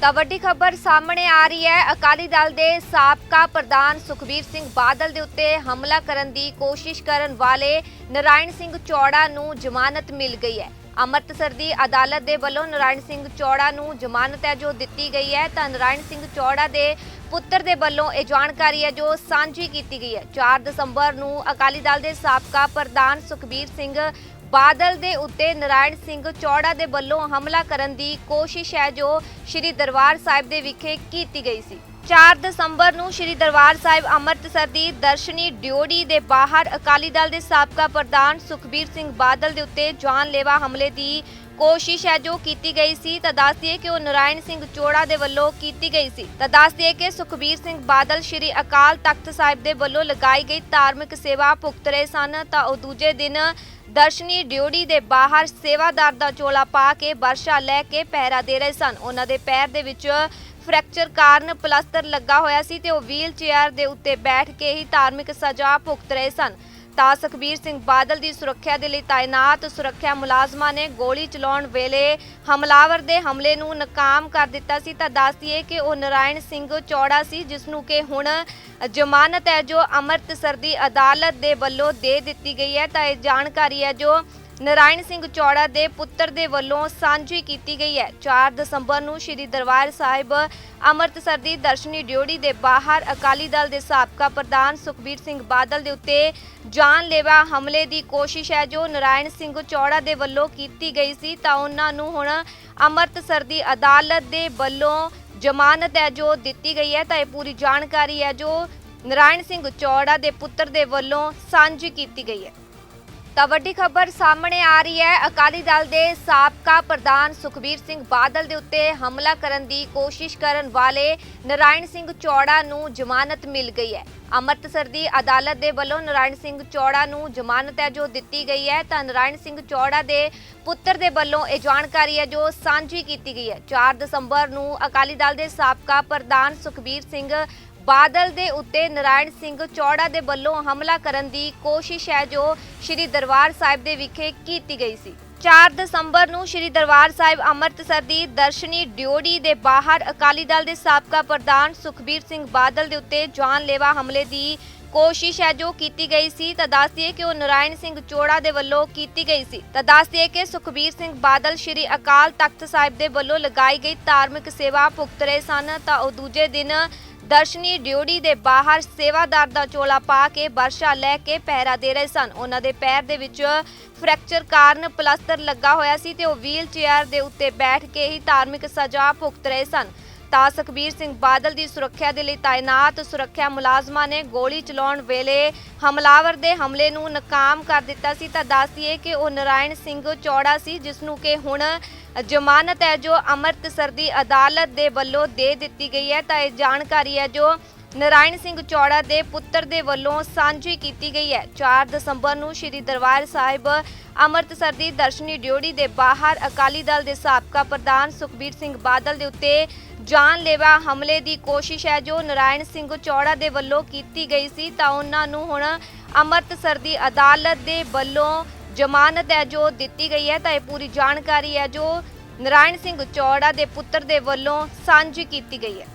ਤਾਂ ਵੱਡੀ ਖਬਰ ਸਾਹਮਣੇ ਆ ਰਹੀ ਹੈ। ਅਕਾਲੀ ਦਲ ਦੇ ਸਾਬਕਾ ਪ੍ਰਧਾਨ ਸੁਖਬੀਰ ਸਿੰਘ ਬਾਦਲ ਦੇ ਉੱਤੇ ਹਮਲਾ ਕਰਨ ਦੀ ਕੋਸ਼ਿਸ਼ ਕਰਨ ਵਾਲੇ ਨਰਾਇਣ ਸਿੰਘ ਚੌੜਾ ਨੂੰ ਜ਼ਮਾਨਤ ਮਿਲ ਗਈ ਹੈ। ਅੰਮ੍ਰਿਤਸਰ ਦੀ ਅਦਾਲਤ ਦੇ ਵੱਲੋਂ ਨਰਾਇਣ ਸਿੰਘ ਚੌੜਾ ਨੂੰ ਜ਼ਮਾਨਤ ਹੈ ਜੋ ਦਿੱਤੀ ਗਈ ਹੈ। ਤਾਂ ਨਰਾਇਣ ਸਿੰਘ ਚੌੜਾ ਦੇ ਪੁੱਤਰ ਦੇ ਵੱਲੋਂ ਇਹ ਜਾਣਕਾਰੀ ਹੈ ਜੋ ਸਾਂਝੀ ਕੀਤੀ ਗਈ ਹੈ। 4 ਦਸੰਬਰ ਨੂੰ ਅਕਾਲੀ ਦਲ ਦੇ ਸਾਬਕਾ ਪ੍ਰਧਾਨ ਸੁਖਬੀਰ ਸਿੰਘ ਬਾਦਲ ਦੇ ਉੱਤੇ ਨਰਾਇਣ ਸਿੰਘ ਚੌੜਾ ਦੇ ਵੱਲੋਂ ਹਮਲਾ ਕਰਨ ਦੀ ਕੋਸ਼ਿਸ਼ ਹੈ ਜੋ ਸ਼੍ਰੀ ਦਰਬਾਰ ਸਾਹਿਬ ਦੇ ਵਿਖੇ ਕੀਤੀ ਗਈ ਸੀ। 4 ਦਸੰਬਰ ਨੂੰ ਸ਼੍ਰੀ ਦਰਬਾਰ ਸਾਹਿਬ ਅੰਮ੍ਰਿਤਸਰ ਦੀ ਦਰਸ਼ਨੀ ਡਿਓੜੀ ਦੇ ਬਾਹਰ ਅਕਾਲੀ ਦਲ ਦੇ ਸਾਬਕਾ ਪ੍ਰਧਾਨ ਸੁਖਬੀਰ ਸਿੰਘ ਬਾਦਲ ਦੇ ਉੱਤੇ ਜਾਨਲੇਵਾ ਹਮਲੇ ਦੀ ਕੋਸ਼ਿਸ਼ ਹੈ ਜੋ ਕੀਤੀ ਗਈ ਸੀ, ਤਾਂ ਦੱਸ ਦਈਏ ਕਿ ਉਹ ਨਰਾਇਣ ਸਿੰਘ ਚੋੜਾ ਦੇ ਵੱਲੋਂ ਕੀਤੀ ਗਈ ਸੀ। ਤਾਂ ਦੱਸ ਦਈਏ ਕਿ ਸੁਖਬੀਰ ਸਿੰਘ ਬਾਦਲ ਸ਼੍ਰੀ ਅਕਾਲ ਤਖਤ ਸਾਹਿਬ ਦੇ ਵੱਲੋਂ ਲਗਾਈ ਗਈ ਧਾਰਮਿਕ ਸੇਵਾ ਭੁਗਤ ਰਹੇ ਸਨ, ਤਾਂ ਉਹ ਦੂਜੇ ਦਿਨ ਦਰਸ਼ਨੀ ਡਿਊਟੀ ਦੇ ਬਾਹਰ ਸੇਵਾਦਾਰ ਦਾ ਚੋਲਾ ਪਾ ਕੇ ਵਰਸ਼ਾ ਲੈ ਕੇ ਪਹਿਰਾ ਦੇ ਰਹੇ ਸਨ। ਉਹਨਾਂ ਦੇ ਪੈਰ ਦੇ ਵਿੱਚ ਫ੍ਰੈਕਚਰ ਕਾਰਨ ਪਲਾਸਟਰ ਲੱਗਾ ਹੋਇਆ ਸੀ ਤੇ ਉਹ ਵੀਲ ਚੇਅਰ ਦੇ ਉੱਤੇ ਬੈਠ ਕੇ ਹੀ ਧਾਰਮਿਕ ਸਜ਼ਾ ਭੁਗਤ ਰਹੇ ਸਨ। ਤਾਂ ਸੁਖਬੀਰ ਸਿੰਘ ਬਾਦਲ ਦੀ ਸੁਰੱਖਿਆ ਦੇ ਲਈ ਤਾਇਨਾਤ ਸੁਰੱਖਿਆ ਮੁਲਾਜ਼ਮਾਂ ਨੇ ਗੋਲੀ ਚਲਾਉਣ ਵੇਲੇ ਹਮਲਾਵਰ ਦੇ ਹਮਲੇ ਨੂੰ ਨਾਕਾਮ ਕਰ ਦਿੱਤਾ ਸੀ। ਤਾਂ ਦੱਸਦੀਏ ਕਿ ਉਹ ਨਰਾਇਣ ਸਿੰਘ ਚੌੜਾ ਸੀ, ਜਿਸ ਨੂੰ ਕਿ ਹੁਣ ਜ਼ਮਾਨਤ ਹੈ, ਜੋ ਅੰਮ੍ਰਿਤਸਰ ਦੀ ਅਦਾਲਤ ਦੇ ਵੱਲੋਂ ਦੇ ਦਿੱਤੀ ਗਈ ਹੈ। ਤਾਂ ਇਹ ਜਾਣਕਾਰੀ ਹੈ ਜੋ ਨਰਾਇਣ ਸਿੰਘ ਚੌੜਾ ਦੇ ਪੁੱਤਰ ਦੇ ਵੱਲੋਂ ਸਾਂਝੀ ਕੀਤੀ ਗਈ ਹੈ। 4 ਦਸੰਬਰ ਨੂੰ ਸ਼੍ਰੀ ਦਰਬਾਰ ਸਾਹਿਬ ਅੰਮ੍ਰਿਤਸਰ ਦੀ ਦਰਸ਼ਨੀ ਡਿਓੜੀ ਦੇ ਬਾਹਰ ਅਕਾਲੀ ਦਲ ਦੇ ਸਾਬਕਾ ਪ੍ਰਧਾਨ ਸੁਖਬੀਰ ਸਿੰਘ ਬਾਦਲ ਦੇ ਉੱਤੇ ਜਾਨਲੇਵਾ ਹਮਲੇ ਦੀ ਕੋਸ਼ਿਸ਼ ਹੈ, ਜੋ ਨਰਾਇਣ ਸਿੰਘ ਚੌੜਾ ਦੇ ਵੱਲੋਂ ਕੀਤੀ ਗਈ ਸੀ। ਤਾਂ ਉਹਨਾਂ ਨੂੰ ਹੁਣ ਅੰਮ੍ਰਿਤਸਰ ਦੀ ਅਦਾਲਤ ਦੇ ਵੱਲੋਂ ਜ਼ਮਾਨਤ ਹੈ, ਜੋ ਦਿੱਤੀ ਗਈ ਹੈ। ਤਾਂ ਇਹ ਪੂਰੀ ਜਾਣਕਾਰੀ ਹੈ, ਜੋ ਨਰਾਇਣ ਸਿੰਘ ਚੌੜਾ ਦੇ ਪੁੱਤਰ ਦੇ ਵੱਲੋਂ ਸਾਂਝੀ ਕੀਤੀ ਗਈ ਹੈ। ਤਾਂ ਵੱਡੀ ਖਬਰ ਸਾਹਮਣੇ ਆ ਰਹੀ ਹੈ। ਅਕਾਲੀ ਦਲ ਦੇ ਸਾਬਕਾ ਪ੍ਰਧਾਨ ਸੁਖਬੀਰ ਸਿੰਘ ਬਾਦਲ ਦੇ ਉੱਤੇ ਹਮਲਾ ਕਰਨ ਦੀ ਕੋਸ਼ਿਸ਼ ਕਰਨ ਵਾਲੇ ਨਰਾਇਣ ਸਿੰਘ ਚੌੜਾ ਨੂੰ ਜ਼ਮਾਨਤ ਮਿਲ ਗਈ ਹੈ। ਅੰਮ੍ਰਿਤਸਰ ਦੀ ਅਦਾਲਤ ਦੇ ਵੱਲੋਂ ਨਰਾਇਣ ਸਿੰਘ ਚੌੜਾ ਨੂੰ ਜ਼ਮਾਨਤ ਹੈ ਜੋ ਦਿੱਤੀ ਗਈ ਹੈ। ਤਾਂ ਨਰਾਇਣ ਸਿੰਘ ਚੌੜਾ ਦੇ ਪੁੱਤਰ ਦੇ ਵੱਲੋਂ ਇਹ ਜਾਣਕਾਰੀ ਹੈ ਜੋ ਸਾਂਝੀ ਕੀਤੀ ਗਈ ਹੈ। 4 ਦਸੰਬਰ ਨੂੰ ਅਕਾਲੀ ਦਲ ਦੇ ਸਾਬਕਾ ਪ੍ਰਧਾਨ ਸੁਖਬੀਰ ਸਿੰਘ ਬਾਦਲ ਦੇ ਉੱਤੇ ਨਰਾਇਣ ਸਿੰਘ ਚੌੜਾ ਦੇ ਵੱਲੋਂ ਹਮਲਾ ਕਰਨ ਦੀ ਕੋਸ਼ਿਸ਼ ਹੈ, ਜੋ ਸ਼੍ਰੀ ਦਰਬਾਰ ਸਾਹਿਬ ਦੇ ਵਿਖੇ ਕੀਤੀ ਗਈ ਸੀ। 4 ਦਸੰਬਰ ਨੂੰ ਸ਼੍ਰੀ ਦਰਬਾਰ ਸਾਹਿਬ ਅੰਮ੍ਰਿਤਸਰ ਦੀ ਦਰਸ਼ਨੀ ਡਿਓੜੀ ਦੇ ਬਾਹਰ ਅਕਾਲੀ ਦਲ ਦੇ ਸਾਬਕਾ ਪ੍ਰਧਾਨ ਸੁਖਬੀਰ ਸਿੰਘ ਬਾਦਲ ਦੇ ਉੱਤੇ ਜਾਨਲੇਵਾ ਹਮਲੇ ਦੀ ਕੋਸ਼ਿਸ਼ ਹੈ, ਜੋ ਕੀਤੀ ਗਈ ਸੀ। ਤਾਂ ਦੱਸ ਦਈਏ ਕਿ ਉਹ ਨਰਾਇਣ ਸਿੰਘ ਚੋੜਾ ਦੇ ਵੱਲੋਂ ਕੀਤੀ ਗਈ ਸੀ। ਤਾਂ ਦੱਸ ਦਈਏ ਕਿ ਸੁਖਬੀਰ ਸਿੰਘ ਬਾਦਲ ਸ਼੍ਰੀ ਅਕਾਲ ਤਖਤ ਸਾਹਿਬ ਦੇ ਵੱਲੋਂ ਲਗਾਈ ਗਈ ਧਾਰਮਿਕ ਸੇਵਾ ਭੁਗਤ ਰਹੇ ਸਨ। ਤਾਂ ਉਹ ਦੂਜੇ ਦਿਨ ਦਰਸ਼ਨੀ ਡਿਊਟੀ ਦੇ ਬਾਹਰ ਸੇਵਾਦਾਰ ਦਾ ਚੋਲਾ ਪਾ ਕੇ ਵਰਸ਼ਾ ਲੈ ਕੇ ਪਹਿਰਾ ਦੇ ਰਹੇ ਸਨ। ਉਹਨਾਂ ਦੇ ਪੈਰ ਦੇ ਵਿੱਚ ਫ੍ਰੈਕਚਰ ਕਾਰਨ ਪਲਾਸਟਰ ਲੱਗਾ ਹੋਇਆ ਸੀ ਤੇ ਉਹ ਵੀਲ ਚੇਅਰ ਦੇ ਉੱਤੇ ਬੈਠ ਕੇ ਹੀ ਧਾਰਮਿਕ ਸਜ਼ਾ ਭੁਗਤ ਰਹੇ ਸਨ। ਤਾਂ ਸੁਖਬੀਰ ਸਿੰਘ ਬਾਦਲ ਦੀ ਸੁਰੱਖਿਆ ਦੇ ਲਈ ਤਾਇਨਾਤ ਸੁਰੱਖਿਆ ਮੁਲਾਜ਼ਮਾਂ ਨੇ ਗੋਲੀ ਚਲਾਉਣ ਵੇਲੇ ਹਮਲਾਵਰ ਦੇ ਹਮਲੇ ਨੂੰ ਨਾਕਾਮ ਕਰ ਦਿੱਤਾ ਸੀ। ਤਾਂ ਦੱਸਦੀਏ ਕਿ ਉਹ ਨਰਾਇਣ ਸਿੰਘ ਚੌੜਾ ਸੀ, ਜਿਸ ਨੂੰ ਕਿ ਹੁਣ ਜ਼ਮਾਨਤ ਹੈ ਜੋ ਅੰਮ੍ਰਿਤਸਰ ਦੀ ਅਦਾਲਤ ਦੇ ਵੱਲੋਂ ਦੇ ਦਿੱਤੀ ਗਈ ਹੈ। ਤਾਂ ਇਹ ਜਾਣਕਾਰੀ ਹੈ ਜੋ ਨਰਾਇਣ ਸਿੰਘ ਚੌੜਾ ਦੇ ਪੁੱਤਰ ਦੇ ਵੱਲੋਂ ਸਾਂਝੀ ਕੀਤੀ ਗਈ ਹੈ। 4 ਦਸੰਬਰ ਨੂੰ ਸ਼੍ਰੀ ਦਰਬਾਰ ਸਾਹਿਬ ਅੰਮ੍ਰਿਤਸਰ ਦੀ ਦਰਸ਼ਨੀ ਡਿਓੜੀ ਦੇ ਬਾਹਰ ਅਕਾਲੀ ਦਲ ਦੇ ਸਾਬਕਾ ਪ੍ਰਧਾਨ ਸੁਖਬੀਰ ਸਿੰਘ ਬਾਦਲ ਦੇ ਉੱਤੇ ਜਾਨਲੇਵਾ ਹਮਲੇ ਦੀ ਕੋਸ਼ਿਸ਼ ਹੈ, ਜੋ ਨਰਾਇਣ ਸਿੰਘ ਚੌੜਾ ਦੇ ਵੱਲੋਂ ਕੀਤੀ ਗਈ ਸੀ, ਤਾਂ ਉਹਨਾਂ ਨੂੰ ਹੁਣ ਅੰਮ੍ਰਿਤਸਰ ਦੀ ਅਦਾਲਤ ਦੇ ਵੱਲੋਂ ਜ਼ਮਾਨਤ ਹੈ, ਜੋ ਦਿੱਤੀ ਗਈ ਹੈ। ਤਾਂ ਇਹ ਪੂਰੀ ਜਾਣਕਾਰੀ ਹੈ, ਜੋ ਨਰਾਇਣ ਸਿੰਘ ਚੌੜਾ ਦੇ ਪੁੱਤਰ ਦੇ ਵੱਲੋਂ ਸਾਂਝੀ ਕੀਤੀ ਗਈ ਹੈ।